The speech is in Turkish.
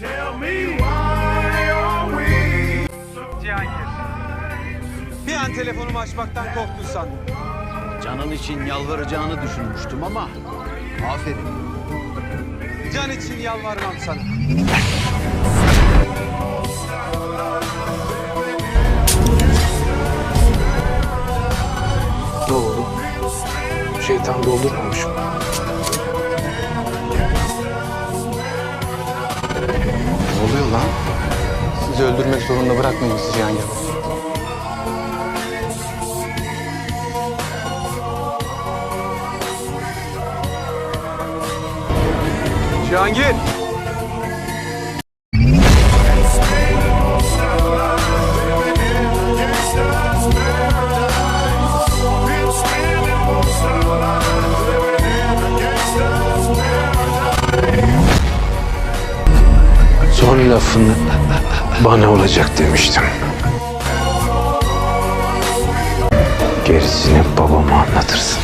Tell me why are we Cihangir. Bir an telefonumu açmaktan korktun sandım. Canın için yalvaracağını düşünmüştüm ama aferin. Can için yalvarmam sana. Ne oldu? Şeytan doldurmamış mı? Lan? Sizi öldürmek zorunda bırakmayın sizi Cihangir Bey. Cihangir. Son lafını bana olacak demiştim. Gerisini babama anlatırsın.